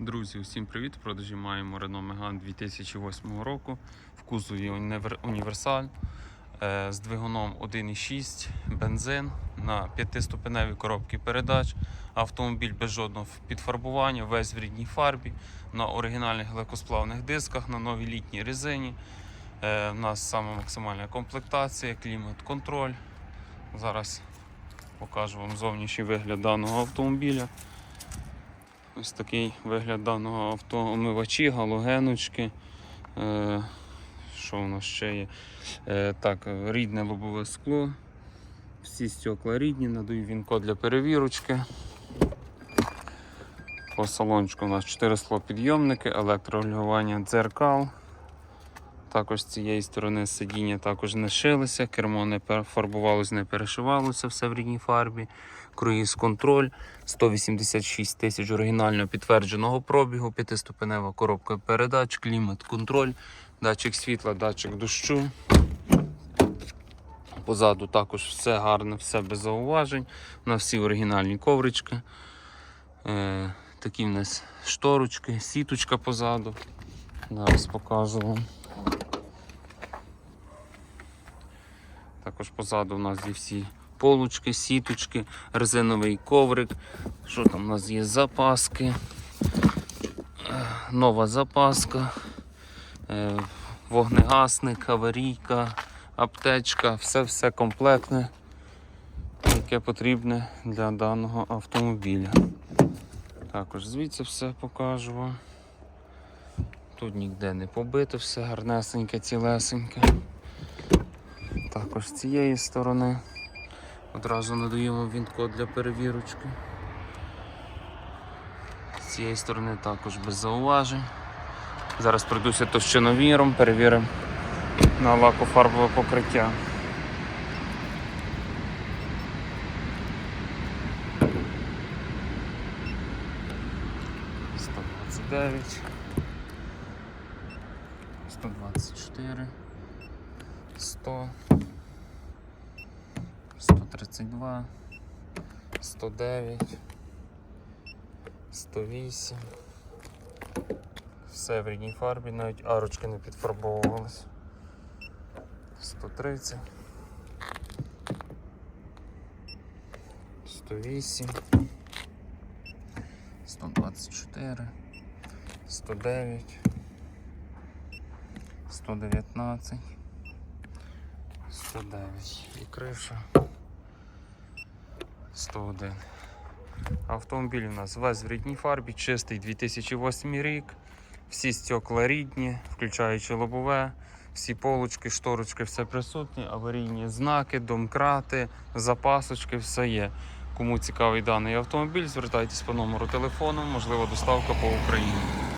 Друзі, усім привіт! В продажі маємо Renault Megane 2008 року. В кузові універсаль е, з двигуном 1,6 бензин на 5-ступеневій коробці передач. Автомобіль без жодного підфарбування, весь в рідній фарбі, на оригінальних легкосплавних дисках, на новій літній резині. Е, У нас саме максимальна комплектація, клімат-контроль. Зараз покажу вам зовнішній вигляд даного автомобіля. Ось такий вигляд даного авто. Омивачі, галогеночки. Е, що у нас ще є? Е, так, рідне лобове скло. Всі стекла рідні, надаю вінко для перевірочки. По салончику у нас 4 склопідйомники, електрорегулювання дзеркал. Також з цієї сторони сидіння також не шилися, кермо не фарбувалося, не перешивалося, все в рідній фарбі. Круїз контроль, 186 тисяч оригінально підтвердженого пробігу, п'ятиступенева коробка передач, клімат контроль, датчик світла, датчик дощу. Позаду також все гарне, все без зауважень. У нас всі оригінальні коврички. Е, такі в нас шторочки, сіточка позаду. Зараз покажу вам. Також позаду у нас є всі полочки, сіточки, резиновий коврик. Що там у нас є? Запаски, е, нова запаска, е, вогнегасник, аварійка, аптечка, все-все комплектне, яке потрібне для даного автомобіля. Також звідси все покажу вам. Тут ніде не побито, все гарнесеньке, цілесеньке. Також з цієї сторони одразу надаємо він код для перевірочки. З цієї сторони також без зауважень. Зараз пройдуся товщиновіром, перевіримо на лакофарбове покриття. Сто двадцять дев'ять, сто двадцять чотири. 100, 132, 109, 108. Все в рідній фарбі, навіть арочки не підфарбовувались. 130, 108, 124, 109, 119. 109 і криша 101. Автомобіль у нас весь в рідній фарбі, чистий 2008 рік. Всі стекла рідні, включаючи лобове, всі полочки, шторочки, все присутні, аварійні знаки, домкрати, запасочки, все є. Кому цікавий даний автомобіль, звертайтесь по номеру телефону, можливо, доставка по Україні.